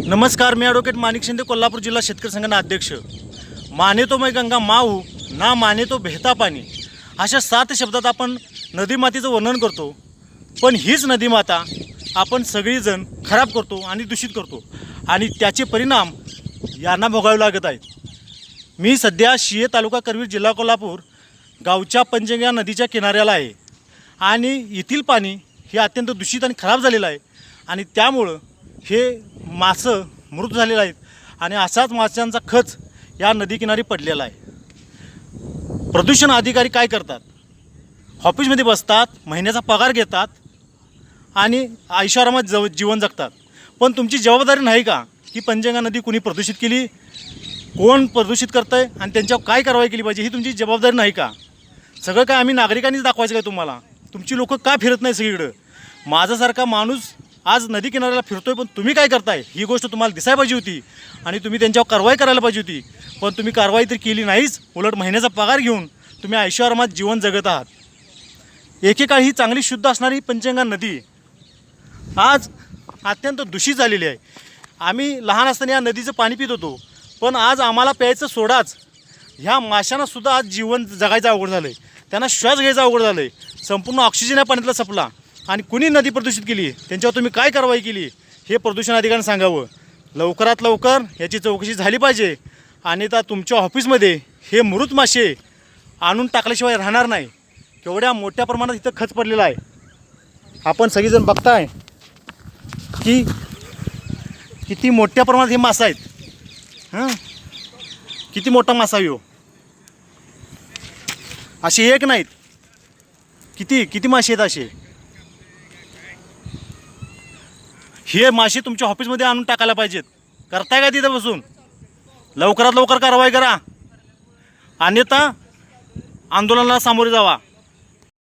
नमस्कार मी ॲडव्होकेट माणिक शिंदे कोल्हापूर जिल्हा शेतकरी संघाना अध्यक्ष. माने तो मै गंगा माऊ ना माने तो बेहता पाणी अशा सात शब्दात आपण नदीमातेचं वर्णन करतो. पण हीच नदीमाता आपण सगळीजण खराब करतो आणि दूषित करतो. आणि त्याचे परिणाम यांना भोगावे लागत आहेत. मी सध्या शिये तालुका करवीर जिल्हा कोल्हापूर गावच्या पंचगंगा नदीच्या किनाऱ्याला आहे. आणि येथील पाणी हे अत्यंत दूषित आणि खराब झालेलं आहे. आणि त्यामुळं हे मासं मृत झालेलं आहेत आणि असाच माशांचा खच या नदीकिनारी पडलेला आहे. प्रदूषण अधिकारी काय करतात? ऑफिसमध्ये बसतात महिन्याचा पगार घेतात आणि ऐश्वर्यामध्ये जव जीवन जगतात. पण तुमची जबाबदारी नाही का? की पंचगंगा नदी कुणी प्रदूषित केली? कोण प्रदूषित करतं आहे आणि त्यांच्यावर काय कारवाई केली पाहिजे? ही तुमची जबाबदारी नाही का? सगळं काय आम्ही नागरिकांनीच दाखवायचं काय तुम्हाला? तुमची लोकं का फिरत नाही सगळीकडं? माझ्यासारखा माणूस आज नदी किनाऱ्याला फिरतोय पण तुम्ही काय करताय? ही गोष्ट तुम्हाला दिसायला पाहिजे होती आणि तुम्ही त्यांच्यावर कारवाई करायला पाहिजे होती. पण तुम्ही कारवाई तर केली नाहीच उलट महिन्याचा पगार घेऊन तुम्ही ऐश्वर्यात जीवन जगत आहात. एकेकाळी ही चांगली शुद्ध असणारी पंचगंगा नदी आज अत्यंत दूषित झालेली आहे. आम्ही लहान असताना या नदीचं पाणी पित होतो पण आज आम्हाला प्यायचं सोडाच. ह्या माशांनासुद्धा आज जीवन जगायचं अवघड झालं आहे त्यांना श्वास घ्यायचा अवघड झालं आहे संपूर्ण ऑक्सिजन या पाण्यातला सपला. आणि कुणी नदी प्रदूषित केली? त्यांच्यावर तुम्ही काय कारवाई केली? हे प्रदूषण अधिकाऱ्यांनी सांगावं. लवकरात लवकर याची चौकशी झाली पाहिजे. आणि आता तुमच्या ऑफिसमध्ये हे मृत मासे आणून टाकल्याशिवाय राहणार नाही. केवढ्या मोठ्या प्रमाणात इथं खच पडलेला आहे. आपण सगळेजण बघताय की किती मोठ्या प्रमाणात हे मासा आहेत. हां? किती मोठा मासा आहे हो? असे एक नाहीत. किती? किती मासे आहेत असे? हे मासे तुमच्या ऑफिसमध्ये आणून टाकायला पाहिजेत. करताय का तिथं बसून? लवकरात लवकर कारवाई करा. अन्यथा आंदोलनाला सामोरे जावा.